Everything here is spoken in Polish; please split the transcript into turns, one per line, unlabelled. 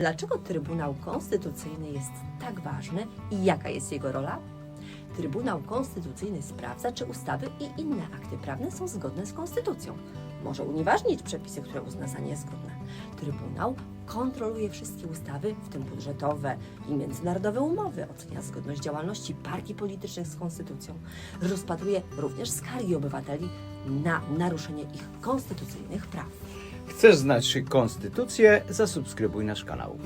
Dlaczego Trybunał Konstytucyjny jest tak ważny i jaka jest jego rola? Trybunał Konstytucyjny sprawdza, czy ustawy i inne akty prawne są zgodne z konstytucją. Może unieważnić przepisy, które uzna za niezgodne. Trybunał kontroluje wszystkie ustawy, w tym budżetowe i międzynarodowe umowy, ocenia zgodność działalności partii politycznych z konstytucją. Rozpatruje również skargi obywateli na naruszenie ich konstytucyjnych praw.
Chcesz znać konstytucję? Zasubskrybuj nasz kanał.